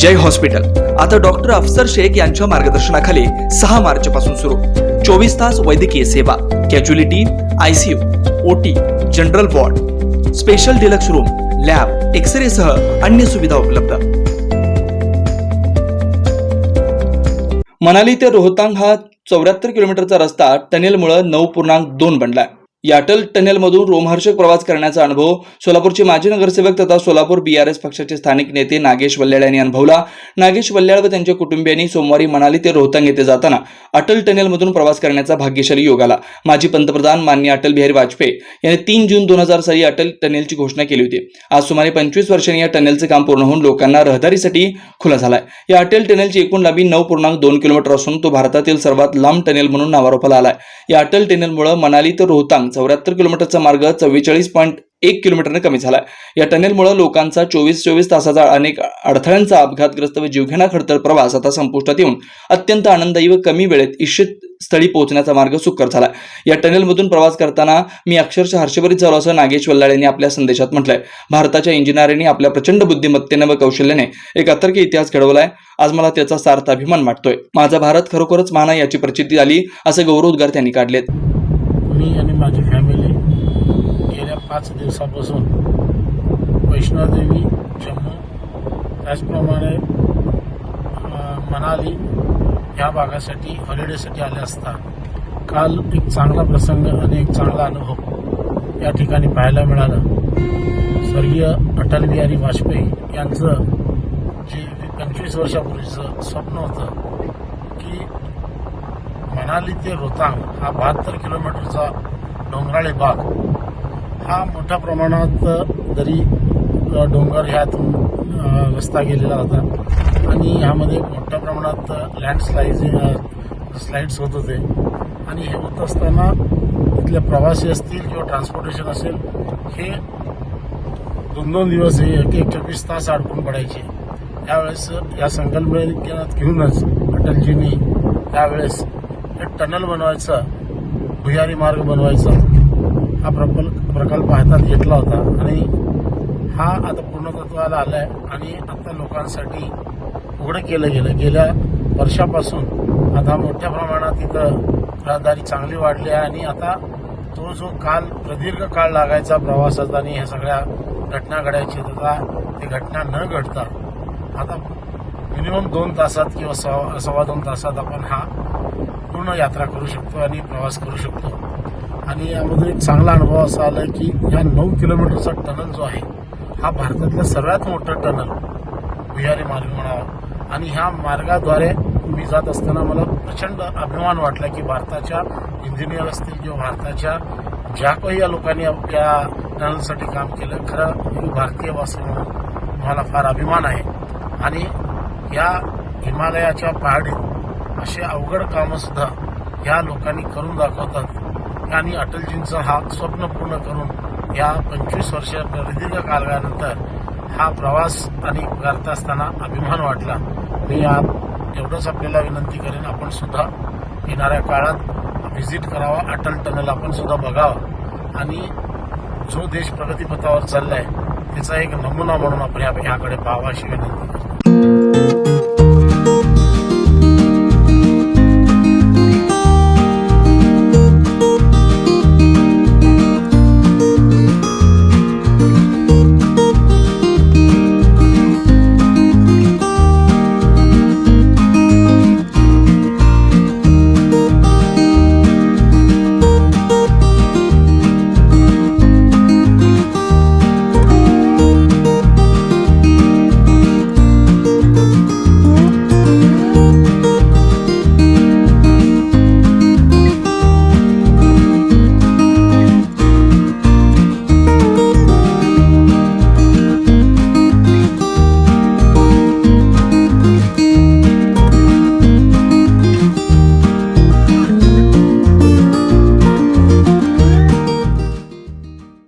जय hospital. आता doctor अफसर शेख यांच्या मार्गदर्शनाखाली सहा मार्च पासून सुरू. चोवीस तास वैद्यकीय सेवा casualty ICU OT general ward special deluxe room lab x ray सह अन्य सुविधा उपलब्ध. मनाली ते रोहतांग हा चौऱ्याहत्तर किलोमीटरचा रस्ता टनेलमुळे नऊ पूर्णांक दोन बनलाय. या अटल टनेलमधून रोमहर्षक प्रवास करण्याचा अनुभव सोलापूरचे माजी नगरसेवक तथा सोलापूर बीआरएस पक्षाचे स्थानिक नेते नागेश वल्ल्याळ यांनी अनुभवला. नागेश वल्ल्याळ व त्यांच्या कुटुंबियांनी सोमवारी मनाली ते रोहतांग येथे जाताना अटल टनेलमधून प्रवास करण्याचा भाग्यशाली योग आला. माजी पंतप्रधान मान्य अटल बिहारी वाजपेयी यांनी तीन जून दोन हजार साली अटल टनेलची घोषणा केली होती. आज सुमारे पंचवीस वर्षांनी या टनेलचे काम पूर्ण होऊन लोकांना रहदारीसाठी खुला झालाय. या अटल टनेलची एकूण लांबी नऊ पूर्णांक दोन किलोमीटर असून तो भारतातील सर्वात लांब टनेल म्हणून नावारोपाला आलाय. या अटल टनेलमुळे मनाली ते रोहतांग चौऱ्याहत्तर किलोमीटरचा मार्ग चव्वेचाळीस पॉईंट एक किलोमीटरने कमी झाला या टनेलमुळे लोकांचा चोवीस चोवीस तासाचा अनेक अडथळ्यांचा अपघातग्रस्त व जीवघेणा खडतर प्रवास आता संपुष्टात येऊन अत्यंत आनंददायी व कमी वेळेत इच्छित स्थळी पोहोचण्याचा मार्ग सुकर झाला या टनेलमधून प्रवास करताना मी अक्षरशः हर्षभरीत झालो असं नागेश वल्लाळ यांनी आपल्या संदेशात म्हटलंय. भारताच्या इंजिनियरांनी आपल्या प्रचंड बुद्धिमत्तेने व कौशल्याने एक अतर्क इतिहास घडवलाय. आज मला त्याचा सार्थ अभिमान वाटतोय. माझा भारत खरोखरच महान आहे याची प्रचिती आली असे गौरवोद्गार त्यांनी काढलेत. मी आणि माझी फॅमिली गेल्या पाच दिवसापासून वैष्णोदेवी जम्मू. त्याचप्रमाणे मनाली ह्या भागासाठी हॉलिडेसाठी आले असता. काल एक चांगला प्रसंग आणि एक चांगला अनुभव या ठिकाणी पाहायला मिळाला. स्वर्गीय अटल बिहारी वाजपेयी यांचं जे पंचवीस वर्षापूर्वीचं स्वप्न होतं की मनाली ते रोहतांग हा बहात्तर किलोमीटरचा डोंगराळी भाग. हा मोठ्या प्रमाणात दरी डोंगर ह्यातून रस्ता गेलेला होता आणि ह्यामध्ये मोठ्या प्रमाणात लँडस्लाईड स्लाईड्स होत होते. आणि हे होत असताना तिथले प्रवासी असतील किंवा ट्रान्सपोर्टेशन असेल हे दोन दोन दिवस हे एक एक चोवीस तास अडकून पडायचे. त्यावेळेस या संकल्पनेत घेऊनच अटलजींनी त्यावेळेस एक टनल बनवायचा भुयारी मार्ग बनवायचा हा प्रकल्प प्रकल्प हातात घेतला होता. आणि हा आता पूर्णतत्वाला आला आहे आणि आता लोकांसाठी उघडं केलं गेलं. गेल्या वर्षापासून आता मोठ्या प्रमाणात इथं रहदारी चांगली वाढली आहे आणि आता तो जो काल प्रदीर्घ काळ लागायचा प्रवासात आणि ह्या सगळ्या घटना घडायची आता ते घटना न घडता आता मिनिमम दोन तासात किंवा सव्वा सव्वा दोन तासात आपण हा पूर्ण यात्रा करू शकतो आणि प्रवास करू शकतो. आणि यामध्ये एक चांगला अनुभव असा आला की या नऊ किलोमीटरचा टनल जो आहे हा भारतातला सर्वात मोठा टनल भुयारी मार्ग म्हणावा. आणि ह्या मार्गाद्वारे मी जात असताना मला प्रचंड अभिमान वाटला की भारताच्या इंजिनियर असतील किंवा भारताच्या ज्या काही या लोकांनी या टनलसाठी काम केलं खरं मी भारतीय वासी म्हणून मला फार अभिमान आहे. आणि या हिमालयाच्या पहाडीत असे अवघड कामं सुद्धा या लोकांनी करून दाखवतात. आणि अटलजींचा हा स्वप्न पूर्ण करून या पंचवीस वर्ष प्रदीर्घ कालव्यानंतर हा प्रवास आणि करत असताना अभिमान वाटला. मी या एवढंच आपल्याला विनंती करेन आपण सुद्धा येणाऱ्या काळात व्हिजिट करावा अटल टनल आपण सुद्धा बघावं. आणि जो देश प्रगतीपथावर चाललाय त्याचा एक नमुना म्हणून आपण याकडे पाहावा अशी विनंती करतो.